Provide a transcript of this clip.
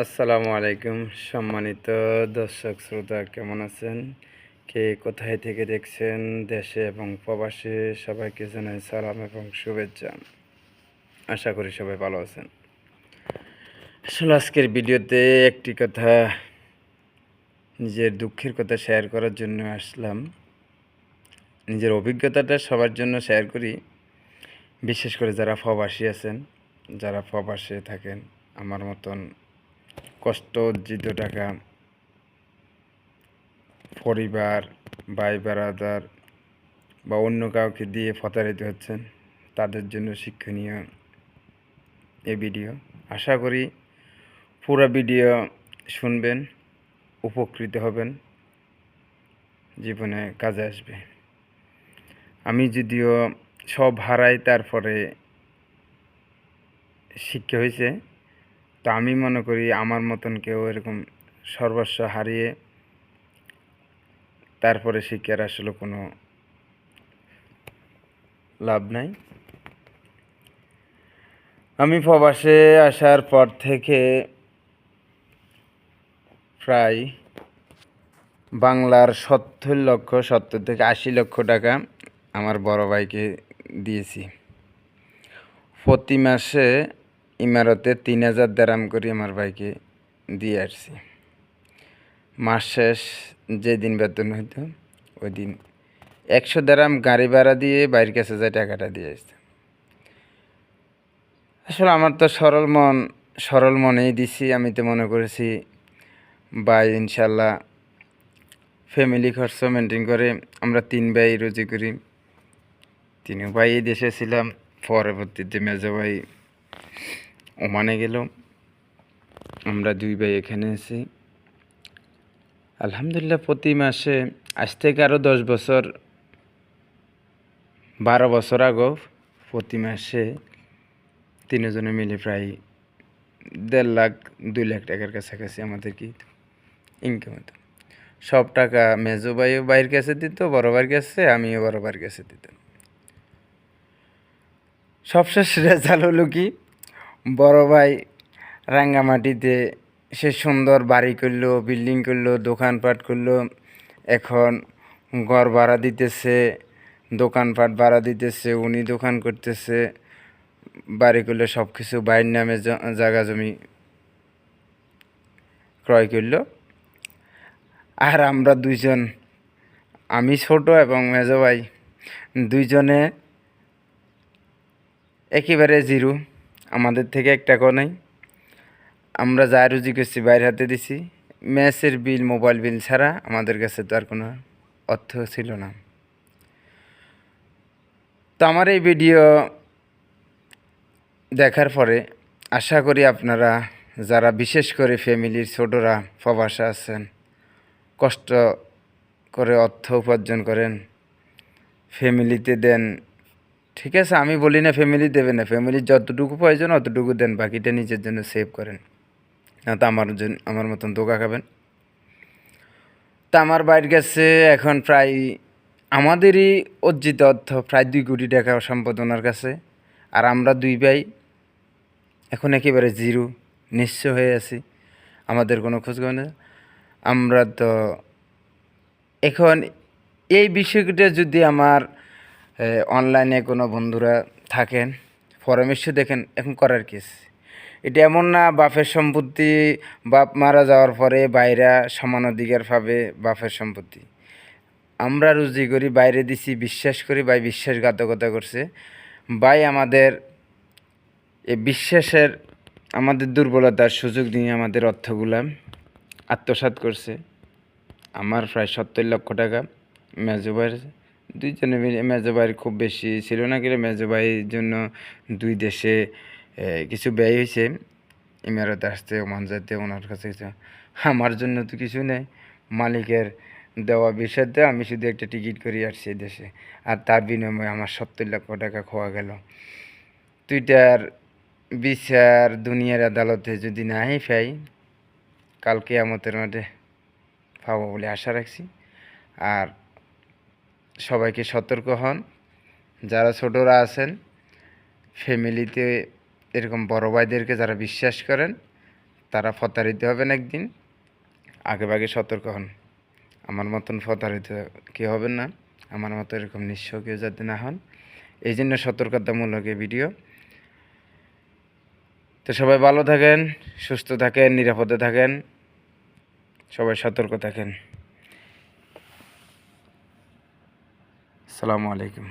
আসসালামু আলাইকুম, সম্মানিত দর্শক শ্রোতা, কেমন আছেন? কে কোথায় থেকে দেখছেন? দেশে এবং প্রবাসে সবাইকে জানাই সালাম এবং শুভেচ্ছা। আশা করি সবাই ভালো আছেন। আসলে আজকের ভিডিওতে একটি কথা, নিজের দুঃখের কথা শেয়ার করার জন্য আসলাম। নিজের অভিজ্ঞতাটা সবার জন্য শেয়ার করি। বিশেষ করে যারা প্রবাসী আছেন, যারা প্রবাসে থাকেন, আমার মতন কষ্ট অর্জিত টাকা। পরিবার, ভাই বেড়াদার বা অন্য কাউকে দিয়ে প্রতারিত হচ্ছেন, তাদের জন্য শিক্ষণীয় এ ভিডিও। আশা করি পুরো ভিডিও শুনবেন, উপকৃত হবেন, জীবনে কাজে আসবে। আমি যদিও সব হারাই তারপরে শিক্ষা হয়েছে তো আমি মনে করি আমার মতন কেউ এরকম সর্বস্ব হারিয়ে তারপরে শিক্ষার আসলে কোনো লাভ নাই। আমি প্রবাসে আসার পর থেকে প্রায় বাংলার সত্তর লক্ষ, সত্তর থেকে আশি লক্ষ টাকা আমার বড় ভাইকে দিয়েছি। প্রতি মাসে ইমারতে তিন হাজার দেরাম করে আমার ভাইকে দিয়ে আসছি। মাস শেষ যেদিন বেতন হইতো ওই দিন একশো দেরাম গাড়ি ভাড়া দিয়ে বাইরের কাছে যায় টাকাটা দিয়ে আসছে আসলে আমার তো সরল মন, সরল মনেই দিছি, আমি তো মনে করেছি, ভাই ইনশাল্লাহ ফ্যামিলি খরচ মেনটেন করে আমরা তিন ভাই রুজি করি। তিন ভাই দেশে ছিলাম, পরবর্তীতে মেজো ভাই ওমানে গেল আমরা দুই ভাই এখানে আছি। আলহামদুলিল্লাহ প্রতি মাসে আজ থেকে আরও দশ বছর, বারো বছর আগো প্রতি মাসে তিনজনে মিলে প্রায় দেড় লাখ, দুই লাখ টাকার কাছাকাছি আমাদের কি ইনকাম হতো। সব টাকা মেজো ভাইও বাইরের কাছে দিত, বড় ভাইয়ের কাছে, আমিও বড় ভাইয়ের কাছে দিতাম। সবশেষ রেজাল্ট হলো কি? বড় ভাই রাঙ্গামাটিতে সে সুন্দর বাড়ি করল বিল্ডিং করল, দোকানপাট করল। এখন ঘর ভাড়া দিতেছে, দোকানপাট ভাড়া দিতেছে, উনি দোকান করতেছে। বাড়ি করলে সব কিছু বাইর নামে জায়গা জমি ক্রয় করল। আর আমরা দুইজন, আমি ছোট এবং মেজো ভাই, দুইজনে একেবারে জিরো। আমাদের থেকে এক টাকাও নাই। আমরা যা রুজি করছি বাইরে হাতে দিছি। ম্যাচের বিল, মোবাইল বিল ছাড়া আমাদের কাছে তো আর কোনো অর্থ ছিল না। তো আমার এই ভিডিও দেখার পরে আশা করি আপনারা যারা বিশেষ করে ফ্যামিলির ছোটরা প্রবাসা আছেন, কষ্ট করে অর্থ উপার্জন করেন, ফ্যামিলিতে দেন ঠিক আছে, আমি বলি না ফ্যামিলি দেবে না। ফ্যামিলির যতটুকু প্রয়োজন, অতটুকু দেন, বাকিটা নিজের জন্য সেভ করেন। না তো আমার জন্য আমার মতন দোকা খাবেন। তা আমার বাইর কাছে এখন প্রায় আমাদেরই অর্জিত অর্থ প্রায় দুই কোটি টাকা সম্পদ ওনার কাছে। আর আমরা দুই ভাই এখন একেবারে জিরো, নিঃস্ব হয়ে আছি। আমাদের কোনো খোঁজ খবর নেই। আমরা তো এখন এই বিষয়টা যদি আমার অনলাইনে কোনো বন্ধুরা থাকেন পরামর্শ দেখেন, এখন করার কেস এটা এমন না, বাপের সম্পত্তি, বাপ মারা যাওয়ার পরে বাইরা সমান অধিকার পাবে বাপের সম্পত্তি। আমরা রুজি করি, বাইরে দিছি, বিশ্বাস করি, ভাই বিশ্বাসঘাতকতা করছে। ভাই আমাদের এ বিশ্বাসের, আমাদের দুর্বলতার সুযোগ নিয়ে আমাদের অর্থগুলা আত্মসাৎ করছে। আমার প্রায় সত্তর লক্ষ টাকা মেজো ভাইয়ের দুইজনে মিলে মেজো ভাইয়ের খুব বেশি ছিল না কিন্তু মেজো ভাইয়ের জন্য দুই দেশে কিছু ব্যয় হয়েছে। ইমারতে আসতে ওমান যেতে ওনার কাছে কিছু। আমার জন্য তো কিছু নেই। মালিকের দেওয়া বিষয়তে আমি শুধু একটা টিকিট করে আসছি এই দেশে। আর তার বিনিময়ে আমার সত্তর লক্ষ টাকা খোয়া গেল। টুইটার বিচার দুনিয়ার আদালতে যদি নাই পাই কালকে আমতের মাঠে পাবো বলে আশা রাখছি। আর সবাইকে সতর্ক হন। যারা ছোটরা আছেন, ফ্যামিলিতে এরকম বড় ভাইদেরকে যারা বিশ্বাস করেন, তারা প্রতারিত হবেন একদিন। আগে ভাগে সতর্ক হন। আমার মতন প্রতারিত কেউ হবেন না। আমার মতো এরকম নিঃস্ব কেউ যাতে না হন। এই জন্য সতর্কতামূলক এই ভিডিও। তো সবাই ভালো থাকেন, সুস্থ থাকেন, নিরাপদে থাকেন। সবাই সতর্ক থাকেন। আসসালামু আলাইকুম।